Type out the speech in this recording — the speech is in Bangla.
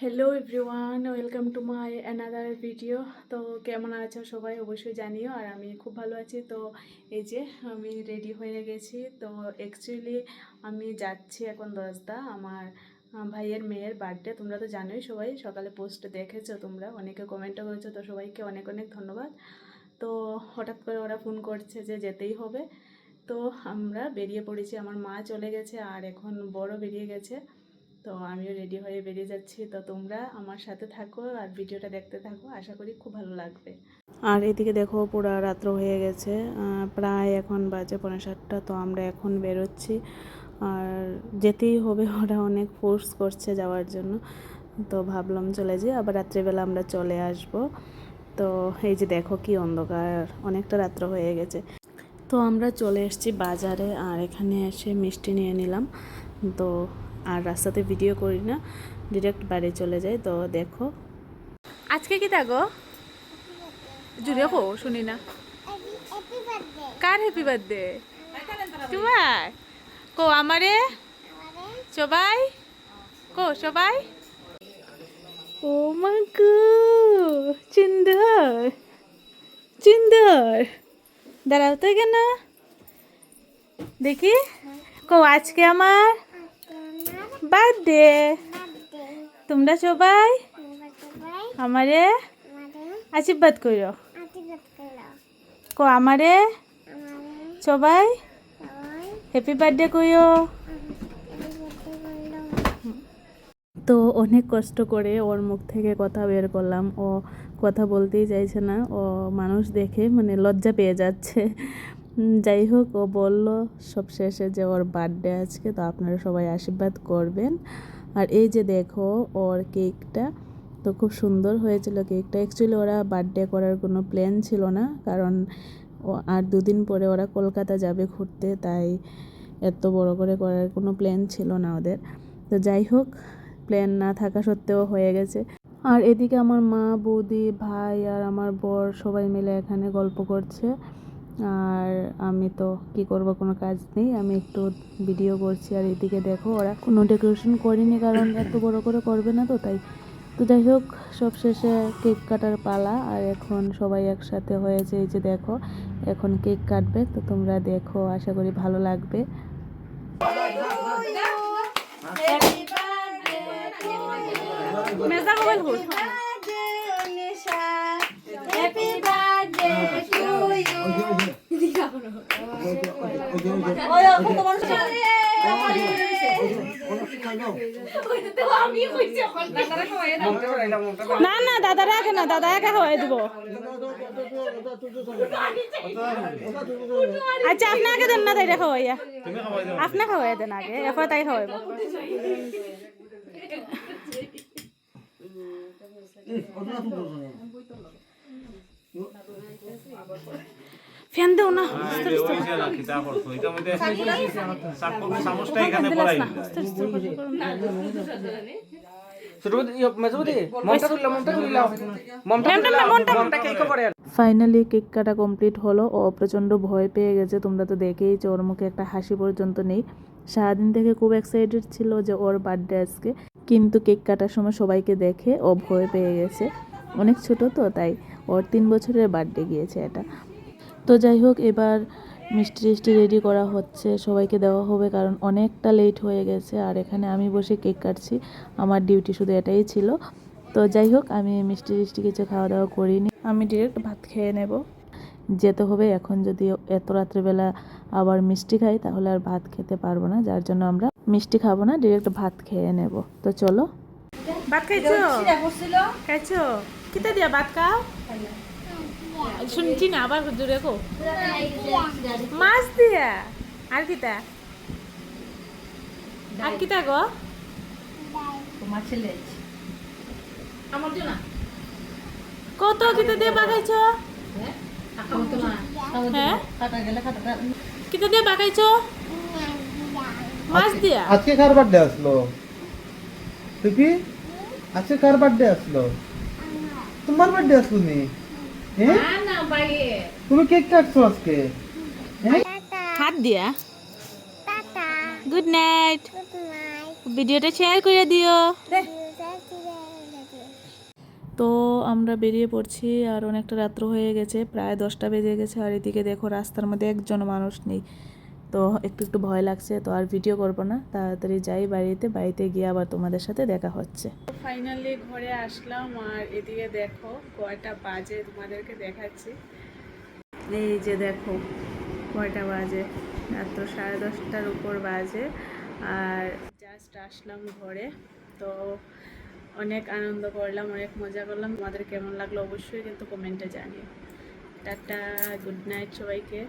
Hello everyone welcome to my another video তো কেমন আছো সবাই? অবশ্যই জানিও। আর আমি খুব ভালো আছি। তো এই যে আমি রেডি হয়ে গেছি। তো অ্যাকচুয়ালি আমি যাচ্ছি এখন দশটা। আমার ভাইয়ের মেয়ের বার্থডে তোমরা তো জানোই সবাই। সকালে পোস্ট দেখেছ তোমরা। অনেকে কমেন্টও করেছ। তো সবাইকে অনেক অনেক ধন্যবাদ। তো হঠাৎ করে ওরা ফোন করছে যে যেতেই হবে। তো আমরা বেরিয়ে পড়েছি। আমার মা চলে গেছে। আর এখন বড় বেরিয়ে গেছে। তো আমিও রেডি হয়ে বেরিয়ে যাচ্ছি। তো তোমরা আমার সাথে থাকো আর ভিডিওটা দেখতে থাকো। আশা করি খুব ভালো লাগবে। আর এদিকে দেখো পুরো রাত্র হয়ে গেছে। প্রায় এখন বাজে পনেরো সাতটা, তো আমরা এখন বেরোচ্ছি। আর যেতেই হবে, ওরা অনেক ফোর্স করছে যাওয়ার জন্য। তো ভাবলাম চলে যাই, আবার রাত্রিবেলা আমরা চলে আসব। তো এই যে দেখো কি অন্ধকার, অনেকটা রাত্র হয়ে গেছে। তো আমরা চলে এসেছি বাজারে, আর এখানে এসে মিষ্টি নিয়ে নিলাম। তো আর রাস্তাতে ভিডিও করি না ডিরেক্ট বাড়ি চলে যাই। তো দেখো। আজকে কি থাকো জুড়ে হো শুনি না। কার হ্যাপি বার্থডে তোমার? কো, আমারে? সবাই? কো, সবাই? ও মা গো, সুন্দর সুন্দর। দাঁড়াও তো কেন দেখি। কো, আজকে আমার বার্থডে। তোমরা সবাই আমারে আশীর্বাদ করো। আমারে সবাই হ্যাপি বার্থডে কইও। তো অনেক কষ্ট করে ওর মুখ থেকে কথা বের করলাম। ও কথা বলতেই চাইছে না। ও মানুষ দেখে মানে লজ্জা পেয়ে যাচ্ছে। যাই হোক, ও বলল, সব শেষে যে ওর বার্থডে আজকে, তো আপনারা সবাই আশীর্বাদ করবেন। আর এই যে দেখো, ওর কেকটা তো খুব সুন্দর হয়েছিল কেকটা অ্যাকচুয়ালি ওরা বার্থডে করার কোনো প্ল্যান ছিল না, কারণ আর দুদিন পরে ওরা কলকাতা যাবে ঘুরতে, তাই এত বড় করে করার কোনো প্ল্যান ছিল না ওদের। তো যাই হোক প্ল্যান না থাকা সত্ত্বেও হয়ে গেছে। আর এদিকে আমার মা, বৌদি, ভাই আর আমার বর সবাই মিলে এখানে গল্প করছে। আর আমি তো কি করব কোনো কাজ নেই। আমি একটু ভিডিও করছি আর এদিকে দেখো ওরা কোনো ডেকোরেশন করিনি কারণ এত বড় করে করবে না তো তাই। তো যাই হোক সব শেষে কেক কাটার পালা আর এখন সবাই একসাথে হয়েছে এই যে দেখো এখন কেক কাটবে। তো তোমরা দেখো আশা করি ভালো লাগবে। মেজা মোবাইল না না, দাদা রাখে না, দাদা একা হয়ে দিব। আচ্ছা আপনাকে দেন না, তাই হইয়া আপনাকে হয়ে দেন আগে, এরপর তাই হইব ফ্যান দেও না। আস্তে আস্তে চামচটা এখানে পড়াই ফাইনালি কেক কাটা কমপ্লিট হলো। ও প্রচণ্ড ভয় পেয়ে গেছে তোমরা তো দেখেইছো ওর মুখে একটা হাসি পর্যন্ত নেই। সারাদিন থেকে খুব এক্সাইটেড ছিল যে ওর বার্থডে আজকে। কিন্তু কেক কাটার সময় সবাইকে দেখে ও ভয় পেয়ে গেছে। অনেক ছোট তো তাই ওর তিন বছরের বার্থডে গিয়েছে এটা। তো যাই হোক এবার মিষ্টি টিষ্টি রেডি করা হচ্ছে। সবাইকে দেওয়া হবে কারণ অনেকটা লেট হয়ে গেছে আর এখানে আমি বসে কেক কাটছি। আমার ডিউটি শুধু এটাই ছিল। তো যাই হোক আমি মিষ্টি টিষ্টি কিছু খাওয়া দাওয়া করিনি। আমি ডিরেক্ট ভাত খেয়ে নেব। যেতে হবে এখন যদি এত রাত্রেবেলা আবার মিষ্টি খাই তাহলে আর ভাত খেতে পারব না। যার জন্য আমরা মিষ্টি খাব না ডিরেক্ট ভাত খেয়ে নেব। তো চলো। ভাত খাইছো? খাইছো? কিতা দিয়া ভাত খাও? শুনছি না আবার জোরে কো। মাছ দিয়া? আর কিতা আর কিতা গো? কত কিতা দিয়ে বাগাইছো? হ্যাঁ? কিতা দিয়ে বাগাইছো? মাছ দিয়া? আজকে কার বার্থডে আসলো? তুই আজকে কার বার্থডে আসলো? তোমার বার্থডে আসলো নি? হ্যাঁ তুমি কেক কাটছো আজকে? হ্যাঁ হাত দিয়া। গুড নাইট ভিডিওটা শেয়ার করে দিও। তো আমরা বেরিয়ে পড়ছি আর অনেকটা রাত্র হয়ে গেছে প্রায় দশটা বেজে গেছে। আর এদিকে দেখো রাস্তার মধ্যে একজন মানুষ নেই। তো একটু একটু ভয় লাগছে, তো আর ভিডিও করব না। তাড়াতাড়ি যাই বাড়িতে বাড়িতে গিয়ে আবার তোমাদের সাথে দেখা হচ্ছে। ফাইনালি ঘরে আসলাম, আর এদিকে দেখো, কয়টা বাজে তোমাদেরকে দেখাচ্ছি। এই যে দেখো, কয়টা বাজে? রাত্র সাড়ে দশটার উপর বাজে, আর জাস্ট আসলাম ঘরে। তো অনেক আনন্দ করলাম, অনেক মজা করলাম। তোমাদের কেমন লাগল অবশ্যই কিন্তু কমেন্টে জানিও। টাটা গুড নাইট সবাইকে।